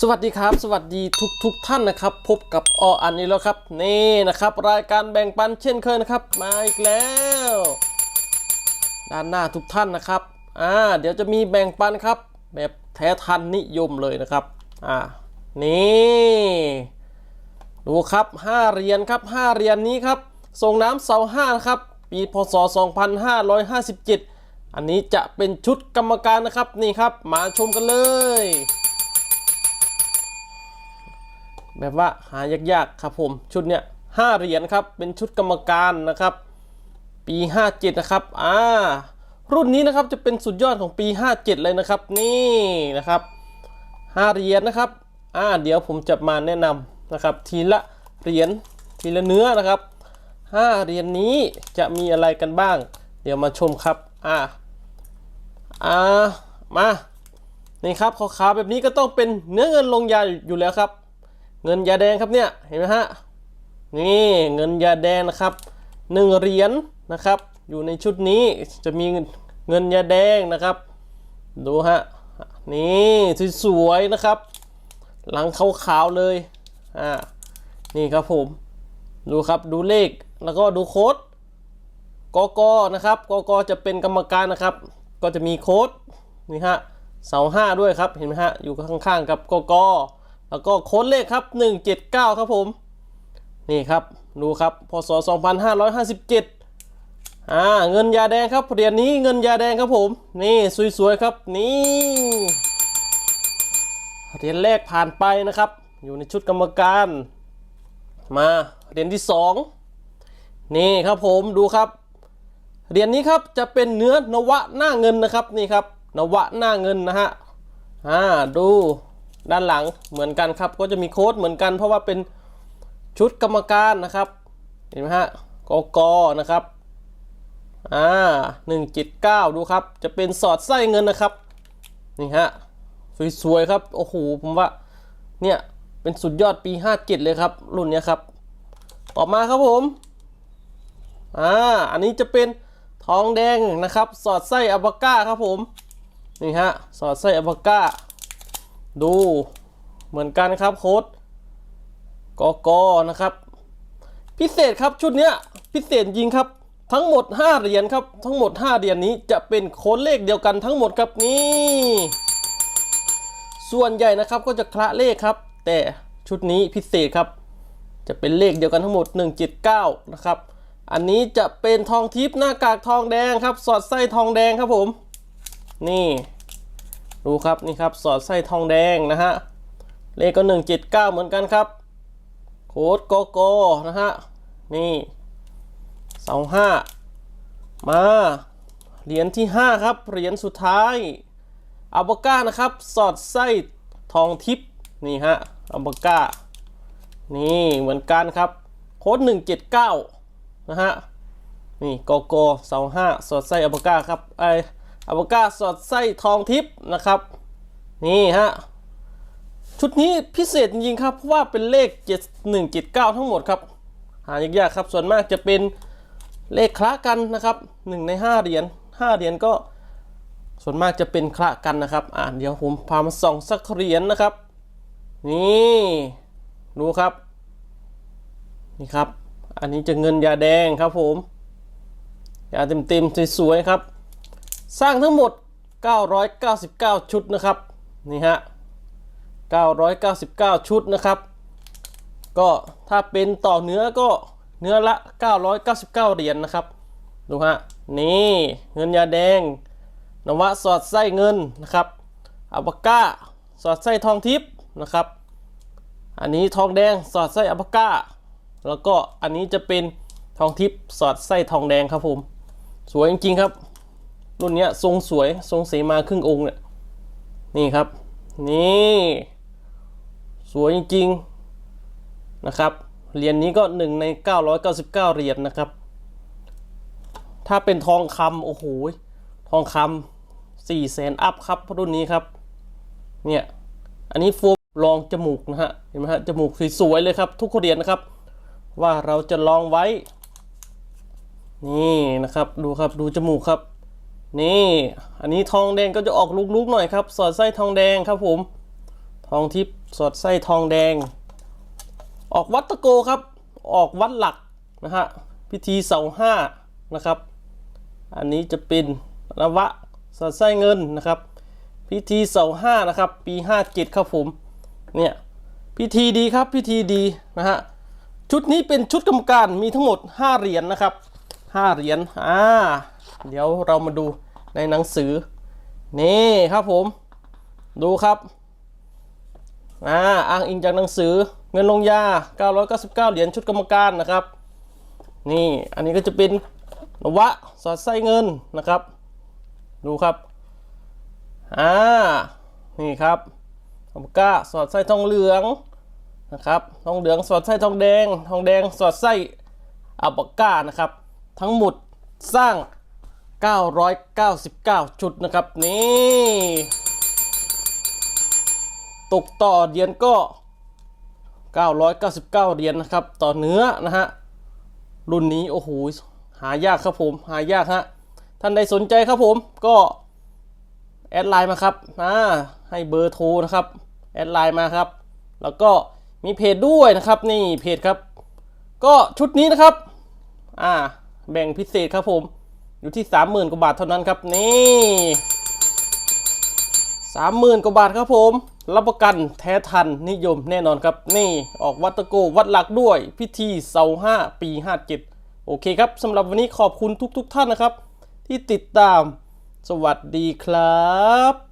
สวัสดีครับ สวัสดีทุกทุกท่านนะครับ พบกับออันนี้แล้วครับ นี่นะครับ รายการแบ่งปันเช่นเคยนะครับ มาอีกแล้ว ด้านหน้าทุกท่านนะครับอ่าเดี๋ยวจะมีแบ่งปันครับ แบบแท้ทันนิยมเลยนะครับอ่านี่ดูครับ5เหรียญครับ5เหรียญนี้ครับส่งน้ำเสาห้านครับ ปีพศ 2557 อันนี้จะเป็นชุดกรรมการนะครับนี่ครับ มาชมกันเลย แบบว่าหายากๆครับผมชุดเนี้ยห้าเหรียญครับเป็นชุดกรรมการนะครับ ปี 57 นะครับอ่ารุ่นนี้นะครับจะเป็นสุดยอดของปี 57 เลยนะครับ นี่นะครับห้าเหรียญนะครับอ่าเดี๋ยวผมจะมาแนะนำนะครับ ทีละเหรียญทีละเนื้อนะครับห้าเหรียญนี้จะมีอะไรกันบ้าง เดี๋ยวมาชมครับอ่าอ่ามานี่ครับขาวๆแบบนี้ก็ต้องเป็นเนื้อเงินลงยาอยู่แล้วครับ เงินยาแดงครับเนี่ยเห็นไหมฮะนี่เงินยาแดงนะครับหนึ่งเหรียญนะครับ อยู่ในชุดนี้จะมีเงินยาแดงนะครับ ดูฮะนี่สวยๆนะครับ หลังขาวๆเลยอ่านี่ครับผมดูครับดูเลขแล้วก็ดูโค้ดกกนะครับกกจะเป็นกรรมการนะครับ ก็จะมีโค้ดนี่ฮะเสาห้าด้วยครับเห็นไหมฮะอยู่ข้างๆกับกก แล้วก็โค้ดเลขครับ 179 ครับผม นี่ครับ ดูครับ พศ 2557 อ่า เงินยาแดงครับ เหรียญนี้เงินยาแดงครับผม นี่สวยๆครับ นี่ เหรียญแรกผ่านไปนะครับ อยู่ในชุดกรรมการ มา เหรียญที่ 2 นี่ครับผม ดูครับ เหรียญนี้ครับ จะเป็นเนื้อนวะหน้าเงินนะครับ นี่ครับ นวะหน้าเงินนะฮะ อ่า ดู ด้านหลังเหมือนกันครับ ก็จะมีโค้ดเหมือนกัน เพราะว่าเป็นชุดกรรมการนะครับ เห็นไหมฮะกกนะครับอ่าหนึ่งจิตเก้าดูครับ จะเป็นสอดไส้เงินนะครับ นี่ฮะสวยๆครับ โอ้โห ผมว่า เนี่ย เป็นสุดยอดปี 57 เลยครับ รุ่นนี้ครับ ต่อมาครับผม อ่า อันนี้จะเป็นทองแดงนะครับ สอดไส้อัลปาก้าครับผม นี่ฮะ สอดไส้อัลปาก้า ดูเหมือนกันครับโค้ดกกนะครับ พิเศษครับชุดเนี้ยพิเศษจริงครับ ทั้งหมด 5 เหรียญครับ ทั้งหมด 5 เหรียญนี้จะเป็นโค้ดเลขเดียวกันทั้งหมดครับนี่ ส่วนใหญ่นะครับก็จะคละเลขครับ แต่ชุดนี้พิเศษครับ จะเป็นเลขเดียวกันทั้งหมด 179 นะครับ อันนี้จะเป็นทองทิพย์หน้ากากทองแดงครับ สอดไส้ทองแดงครับผม นี่ ดูครับนี่ครับสอดไส้ทองแดงนะฮะเลขก็ 179 เหมือนกันครับ โค้ดโกโก้นะฮะนี่เสาห้ามาเหรียญที่ 5 ครับ เหรียญสุดท้ายอัลบาก้านะครับ สอดไส้ทองทิพย์นี่ฮะอัลบาก้านี่เหมือนกันครับ โค้ด179 นะฮะนี่โกโก้เสาห้าสอดไส้อัลบาก้าครับไอ อัลปาก้าสอดไส้ทองทิพย์นะครับ นี่ฮะ ชุดนี้พิเศษจริงๆครับ เพราะว่าเป็นเลข 7179 ทั้งหมดครับ หายากๆครับ ส่วนมากจะเป็นเลขคละกันนะครับ 1 ใน 5 เหรียญ5เหรียญก็ส่วนมากจะเป็นคละกันนะครับ อ่าเดี๋ยวผมพามาส่องสักเหรียญนะครับ นี่ดูครับ นี่ครับ อันนี้จะเงินยาแดงครับผม ยาเต็มๆสวยๆครับ สร้างทั้งหมด 999 ชุดนะครับ นี่ฮะ 999 ชุดนะครับ ก็ถ้าเป็นต่อเนื้อก็เนื้อละ 999 เหรียญนนะครับ ดูฮะ นี่เงินยาแดง นวะสอดไส้เงินนะครับอัปก้า สอดไส้ทองทิพย์นะครับ อันนี้ทองแดงสอดไส้อัปก้า แล้วก็อันนี้จะเป็นทองทิพย์สอดไส้ทองแดงครับผม สวยจริงๆครับ รุ่นเนี้ยทรงสวยทรงเสมาครึ่งองค์เนี่ยนี่ครับ นี่ สวยจริงๆนะครับเหรียญนี้ก็หนึ่งใน 999 เหรียญนะครับ ถ้าเป็นทองคำโอ้โหทองคำ4แสนอัพครับรุ่นนี้ครับ เนี่ย อันนี้โฟมรองจมูกนะฮะ เห็นไหมฮะ จมูกสวยๆเลยครับ ทุกเหรียญนะครับ ว่าเราจะลองไว้ นี่นะครับ ดูครับ ดูจมูกครับ นี่อันนี้ทองแดงก็จะออกลุกๆหน่อยครับ สอดไส้ทองแดงครับผม ทองทิพย์สอดไส้ทองแดง ออกวัดตะโกครับ ออกวัดหลักนะฮะพิธีเสาห้านะครับ อันนี้จะเป็นนวะสอดไส้เงินนะครับ พิธีเสาห้านะครับ ปีห้าเจ็ดครับผมเนี่ยพิธีดีครับพิธีดีนะฮะชุดนี้เป็นชุดกรรมการมีทั้งหมด 5 เหรียญนะครับ 5 เหรียญอ่าเดี๋ยวเรามาดู ในหนังสือ นี่ครับผม ดูครับอ่าอ้างอิงจากหนังสือเงินลงยา 999 เหรียญชุดกรรมการนะครับ นี่อันนี้ก็จะเป็นนวะสอดไส้เงินนะครับ ดูครับอ่านี่ครับอัปก้าสอดไส้ทองเหลืองนะครับทองเหลืองสอดไส้ทองแดง ทองแดงสอดไส้อัลปาก้านะครับ ทั้งหมดสร้าง 999 ชุดนะครับนี่ตกต่อเหรียญก็ 999เหรียญนะครับ ต่อเนื้อนะฮะรุ่นนี้โอ้โหหายากครับผมหายากฮะท่านใดสนใจครับผมก็แอดไลน์มาครับอ่าให้เบอร์โทรนะครับแอดไลน์มาครับ แล้วก็มีเพจด้วยนะครับนี่เพจครับ ก็ชุดนี้นะครับ อ่า แบ่งพิเศษครับผม อยู่ที่ 30,000กว่าบาทเท่านั้นครับนี่สามหมื่นกว่าบาทครับผม รับประกันแท้ทันนิยมแน่นอนครับ นี่ออกวัตโกวัดหลักด้วย พิธีเสาห้าปีห้าเจ็ดโอเคครับสำหรับวันนี้ขอบคุณทุกๆทท่านนะครับ ที่ติดตามสวัสดีครับ